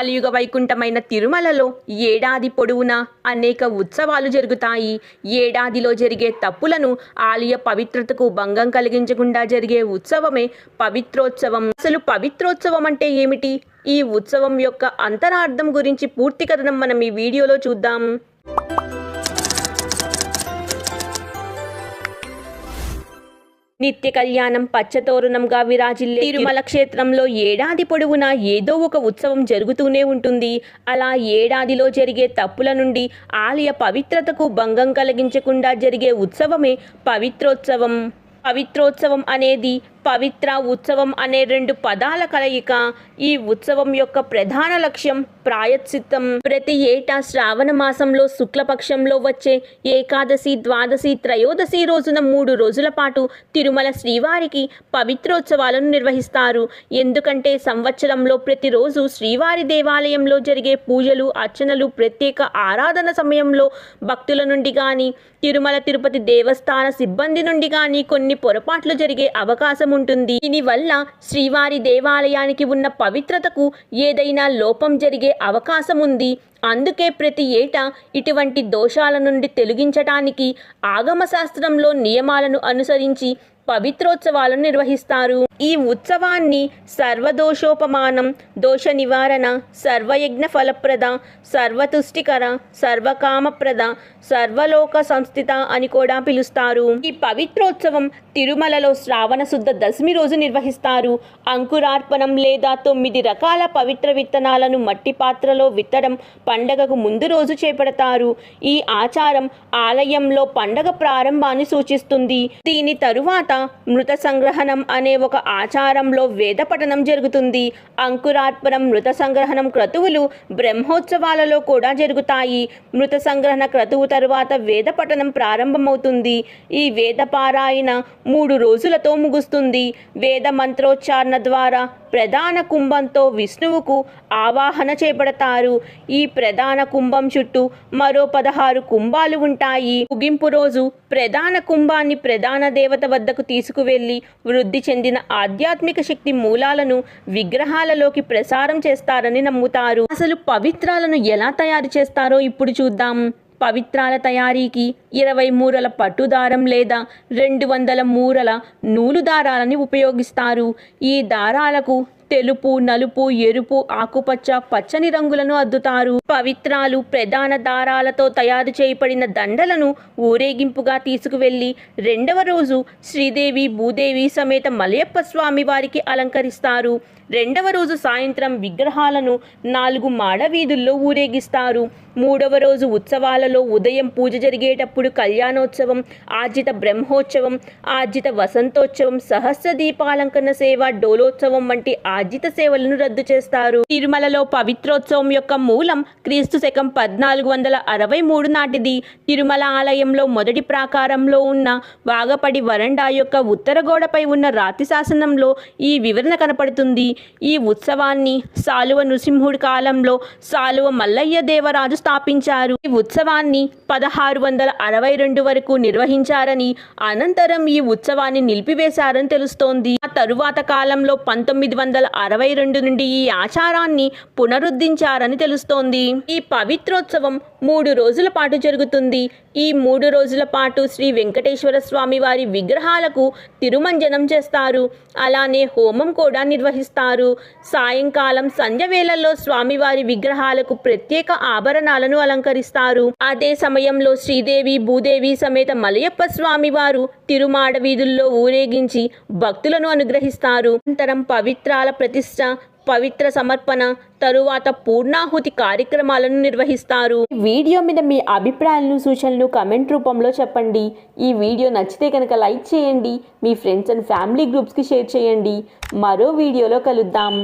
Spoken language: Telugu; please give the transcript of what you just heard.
కలియుగ వైకుంఠమైన తిరుమలలో ఏడాది పొడవునా అనేక ఉత్సవాలు జరుగుతాయి. ఏడాదిలో జరిగే తప్పులను ఆలయ పవిత్రతకు భంగం కలిగించకుండా జరిగే ఉత్సవమే పవిత్రోత్సవం. అసలు పవిత్రోత్సవం అంటే ఏమిటి? ఈ ఉత్సవం యొక్క అంతరార్థం గురించి పూర్తి కథనం మనం ఈ వీడియోలో చూద్దాం. నిత్య కళ్యాణం పచ్చతోరణంగా విరాజిల్లే తిరుమల క్షేత్రంలో ఏడాది పొడవునా ఏదో ఒక ఉత్సవం జరుగుతూనే ఉంటుంది. అలా ఏడాదిలో జరిగే తప్పుల నుండి ఆలయ పవిత్రతకు భంగం కలిగించకుండా జరిగే ఉత్సవమే పవిత్రోత్సవం. పవిత్రోత్సవం అనేది పవిత్ర ఉత్సవం అనే రెండు పదాల కలయిక ఈ ఉత్సవం యొక్క ప్రధాన లక్ష్యం ప్రాయశ్చిత్తం. ప్రతి ఏటా శ్రావణ మాసంలో శుక్లపక్షంలో వచ్చే ఏకాదశి ద్వాదశి త్రయోదశి రోజున మూడు రోజుల పాటు తిరుమల శ్రీవారికి పవిత్రోత్సవాలను నిర్వహిస్తారు. ఎందుకంటే సంవత్సరంలో ప్రతిరోజు శ్రీవారి దేవాలయంలో జరిగే పూజలు అర్చనలు ప్రత్యేక ఆరాధన సమయంలో భక్తుల నుండి కానీ తిరుమల తిరుపతి దేవస్థాన సిబ్బంది నుండి కానీ కొన్ని పొరపాట్లు జరిగే అవకాశం ఉంటుంది దీనివల్ల శ్రీవారి దేవాలయానికి ఉన్న పవిత్రతకు ఏదైనా లోపం జరిగే అవకాశం ఉంది అందుకే ప్రతి ఏటా ఇటువంటి దోషాల నుండి తొలగించటానికి ఆగమశాస్త్రంలో నియమాలను అనుసరించి పవిత్రోత్సవాలను నిర్వహిస్తారు. ఈ ఉత్సవాన్ని సర్వదోషోపమానం దోష నివారణ సర్వయజ్ఞ ఫలప్రద సర్వతుష్టికర సర్వకామప్రద సర్వలోక సంస్థిత అని కూడా పిలుస్తారు. ఈ పవిత్రోత్సవం తిరుమలలో శ్రావణ శుద్ధ దశమి రోజు నిర్వహిస్తారు. అంకురార్పణం లేదా తొమ్మిది రకాల పవిత్ర విత్తనాలను మట్టి పాత్రలో విత్తడం పండగకు ముందు రోజు చేపడతారు. ఈ ఆచారం ఆలయంలో పండగ ప్రారంభాన్ని సూచిస్తుంది. దీని తరువాత మృత సంగ్రహణం అనే ఒక ఆచారంలో వేద పఠనం జరుగుతుంది. అంకురార్పణం మృత సంగ్రహణం క్రతువులు బ్రహ్మోత్సవాలలో కూడా జరుగుతాయి. మృత సంగ్రహణ క్రతువు తరువాత వేద పఠనం ప్రారంభమవుతుంది. ఈ వేద పారాయణ మూడు రోజులతో ముగుస్తుంది. వేద మంత్రోచ్చారణ ద్వారా ప్రధాన కుంభంతో విష్ణువుకు ఆవాహన చేపడతారు. ఈ ప్రధాన కుంభం చుట్టూ మరో పదహారు కుంభాలు ఉంటాయి. ముగింపు రోజు ప్రధాన కుంభాన్ని ప్రధాన దేవత వద్దకు తీసుకువెళ్ళి వృద్ధి చెందిన ఆధ్యాత్మిక శక్తి మూలాలను విగ్రహాలలోకి ప్రసారం చేస్తారని నమ్ముతారు. అసలు పవిత్రాలను ఎలా తయారు చేస్తారో ఇప్పుడు చూద్దాం. పవిత్రాల తయారీకి ఇరవై మూరల పట్టు దారం లేదా రెండు వందల మూరల నూలు దారాలని ఉపయోగిస్తారు. ఈ దారాలకు తెలుపు నలుపు ఎరుపు ఆకుపచ్చ పచ్చని రంగులను అద్దుతారు. పవిత్రాలు ప్రధాన దారాలతో తయారు చేయబడిన దండలను ఊరేగింపుగా తీసుకువెళ్ళి రెండవ రోజు శ్రీదేవి భూదేవి సమేత మలయప్ప స్వామి వారికి అలంకరిస్తారు. రెండవ రోజు సాయంత్రం విగ్రహాలను నాలుగు మాడవీధుల్లో ఊరేగిస్తారు. మూడవ రోజు ఉత్సవాలలో ఉదయం పూజ జరిగేటప్పుడు కళ్యాణోత్సవం ఆర్జిత బ్రహ్మోత్సవం ఆర్జిత వసంతోత్సవం సహస్ర దీపాలంకరణ సేవ డోలోత్సవం వంటి ఆర్జిత సేవలను రద్దు చేస్తారు. తిరుమలలో పవిత్రోత్సవం యొక్క మూలం క్రీస్తు శకం పద్నాలుగు వందల అరవై మూడు నాటిది. తిరుమల ఆలయంలో మొదటి ప్రాకారంలో ఉన్న వాగపడి వరండా యొక్క ఉత్తర గోడపై ఉన్న రాతి శాసనంలో ఈ వివరణ కనపడుతుంది. ఈ ఉత్సవాన్ని సాలువ నృసింహుడి కాలంలో సాలువ మల్లయ్య దేవరాజు స్థాపించారు. ఈ ఉత్సవాన్ని పదహారు వందల అరవై రెండు వరకు నిర్వహించారని అనంతరం ఈ ఉత్సవాన్ని నిలిపివేశారని తెలుస్తోంది. ఆ తరువాత కాలంలో పంతొమ్మిది వందల అరవై రెండు నుండి ఈ ఆచారాన్ని పునరుద్ధరించారని తెలుస్తోంది. ఈ పవిత్రోత్సవం మూడు రోజుల పాటు జరుగుతుంది. ఈ మూడు రోజుల పాటు శ్రీ వెంకటేశ్వర స్వామి వారి విగ్రహాలకు తిరుమంజనం చేస్తారు. అలానే హోమం కూడా నిర్వహిస్తారు. సాయంకాలం సంధ్య వేళల్లో స్వామివారి విగ్రహాలకు ప్రత్యేక ఆభరణాలను అలంకరిస్తారు. అదే సమయంలో శ్రీదేవి భూదేవి సమేత మలయప్ప స్వామి వారు తిరుమాడ వీధుల్లో ఊరేగించి భక్తులను అనుగ్రహిస్తారు. అనంతరం పవిత్రాల ప్రతిష్ట పవిత్ర సమర్పణ తరువాత పూర్ణాహుతి కార్యక్రమాలను నిర్వహిస్తారు. వీడియో మీద మీ అభిప్రాయాలను సూచనలు కమెంట్ రూపంలో చెప్పండి. ఈ వీడియో నచ్చితే కనుక లైక్ చేయండి. మీ ఫ్రెండ్స్ అండ్ ఫ్యామిలీ గ్రూప్స్కి షేర్ చేయండి. మరో వీడియోలో కలుద్దాం.